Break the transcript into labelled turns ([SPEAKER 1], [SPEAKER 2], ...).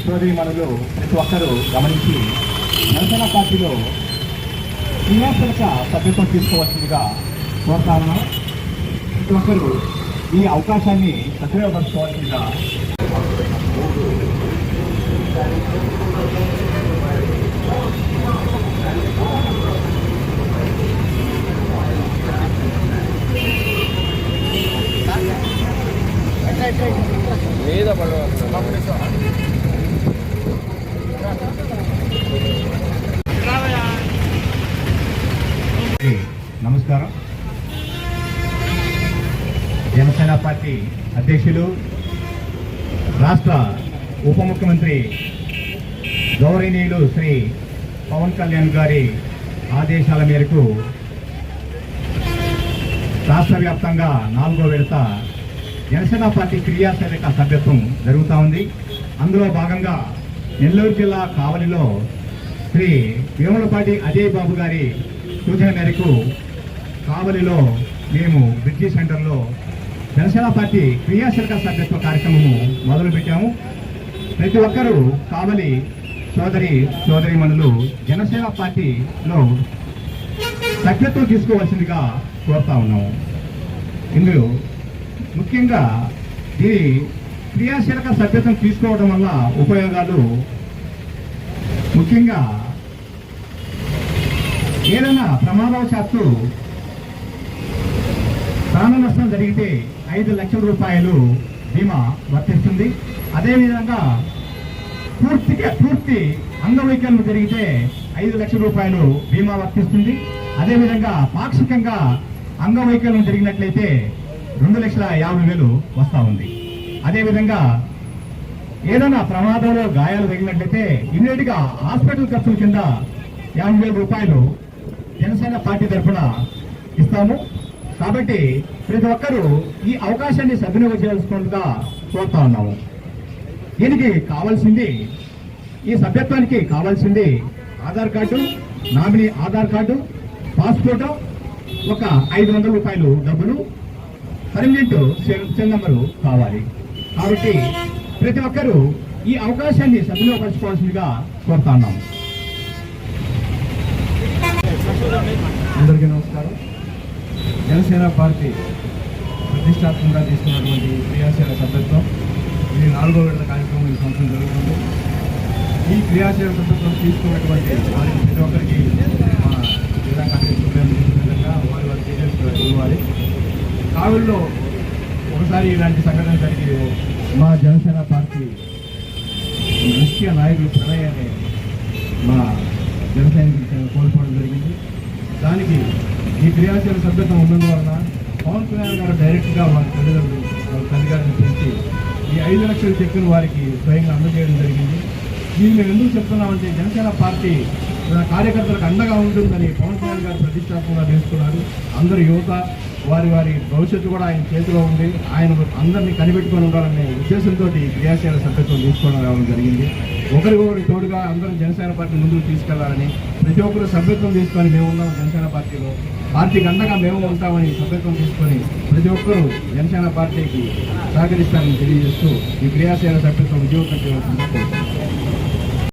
[SPEAKER 1] సోదరి మనలో ప్రతి ఒక్కరూ గమనించి జనసేన పార్టీలో క్రియాశీలక సభ్యత్వం తీసుకోవాల్సిందిగా కోరుతాను ప్రతి ఒక్కరూ ఈ అవకాశాన్ని సక్రియపరచుకోవాల్సిందిగా
[SPEAKER 2] మీద
[SPEAKER 1] నమస్కారం. జనసేన పార్టీ అధ్యక్షులు రాష్ట్ర ఉప ముఖ్యమంత్రి గౌరవనీయులు శ్రీ పవన్ కళ్యాణ్ గారి ఆదేశాల మేరకు రాష్ట్ర వ్యాప్తంగా నాలుగో విడత జనసేన పార్టీ క్రియాశీలక సభ్యత్వం జరుగుతూ ఉంది. అందులో భాగంగా నెల్లూరు జిల్లా కావలిలో శ్రీ వేములపాటి అజయ్ బాబు గారి సూచన మేరకు కావలిలో మేము బ్రిడ్జి సెంటర్లో జనసేన పార్టీ క్రియాశీలక సభ్యత్వ కార్యక్రమము మొదలుపెట్టాము. ప్రతి ఒక్కరూ కావలి సోదరి సోదరిమణులు జనసేన పార్టీలో సభ్యత్వం తీసుకోవాల్సిందిగా కోరుతా ఉన్నాము. ఇందులో ముఖ్యంగా ఈ క్రియాశీలక సభ్యతను తీసుకోవడం వల్ల ఉపయోగాలు ముఖ్యంగా ఏదైనా ప్రమాదవశాత్తు ప్రాణ నష్టం జరిగితే ఐదు లక్షల రూపాయలు బీమా వర్తిస్తుంది. అదేవిధంగా పూర్తిగా పూర్తి అంగవైకల్యం జరిగితే ఐదు లక్షల రూపాయలు బీమా వర్తిస్తుంది. అదేవిధంగా పాక్షికంగా అంగవైకల్యం జరిగినట్లయితే రెండు లక్షల యాభై వేలు వస్తూ ఉంది. అదేవిధంగా ఏదైనా ప్రమాదంలో గాయాలు తగిలినట్లయితే ఇమీడియట్గా హాస్పిటల్ ఖర్చుల కింద యాభై వేల రూపాయలు జనసేన పార్టీ తరఫున ఇస్తాము. కాబట్టి ప్రతి ఒక్కరూ ఈ అవకాశాన్ని సద్వినియోగం చేయాల్సిందిగా కోరుతా ఉన్నాము. దీనికి కావాల్సింది ఈ సభ్యత్వానికి కావాల్సింది Aadhaar card nominee Aadhaar card passport ఒక ఐదు వందల రూపాయలు డబ్బులు పర్మనెంట్ చందమ్మలు కావాలి. కాబట్టి ప్రతి ఒక్కరూ ఈ అవకాశాన్ని సద్వినియోగపరచుకోవాల్సిందిగా కోరుతున్నాము
[SPEAKER 3] అందరికీ నమస్కారం. జనసేన పార్టీ ప్రతిష్టాత్మకంగా తీసుకున్నటువంటి క్రియాశీల సభ్యత్వం. ఇది నాలుగో విడత కార్యక్రమం ఈ సంవత్సరం జరుగుతుంది. ఈ క్రియాశీల సభ్యత్వం తీసుకున్నటువంటి వారికి ప్రతి ఒక్కరికి జిల్లా కార్యక్రమం విధంగా వారి వారి డీటెయిల్స్ ఇవ్వాలి. కావుల్లో ఒకసారి ఇలాంటి సంఘటన జరిగి మా జనసేన పార్టీ ముఖ్య నాయకులు ప్రణయ్ అనే మా జనసేన కోల్పోవడం జరిగింది. దానికి ఈ క్రియాశీల సభ్యత్వం ఉన్నందువలన పవన్ కళ్యాణ్ గారు డైరెక్ట్గా వారి తల్లిదండ్రులు వాళ్ళ తల్లిగారిని పిలిచి ఈ ఐదు లక్షల చెక్కును వారికి స్వయంగా అందజేయడం జరిగింది. దీన్ని మేము ఎందుకు చెప్తున్నామంటే జనసేన పార్టీ కార్యకర్తలకు అండగా ఉంటుందని పవన్ కళ్యాణ్ గారు ప్రతిష్టాత్మకంగా తీసుకున్నారు అందరు యువత వారి వారి భవిష్యత్తు కూడా ఆయన చేతిలో ఉంది. ఆయన అందరినీ కనిపెట్టుకొని ఉండాలనే ఉద్దేశంతో ఈ క్రియాశీల సభ్యత్వం తీసుకోవడం రావడం జరిగింది. ఒకరికొకరి తోడుగా అందరం జనసేన పార్టీ ముందుకు తీసుకెళ్ళాలని ప్రతి ఒక్కరు సభ్యత్వం తీసుకొని మేము ఉన్నాం జనసేన పార్టీలో. పార్టీకి అండగా మేము ఉంటామని సభ్యత్వం తీసుకొని ప్రతి ఒక్కరూ జనసేన పార్టీకి సహకరిస్తారని తెలియజేస్తూ ఈ క్రియాశీల సభ్యత్వం విజయవంతం చేయవలసిందిగా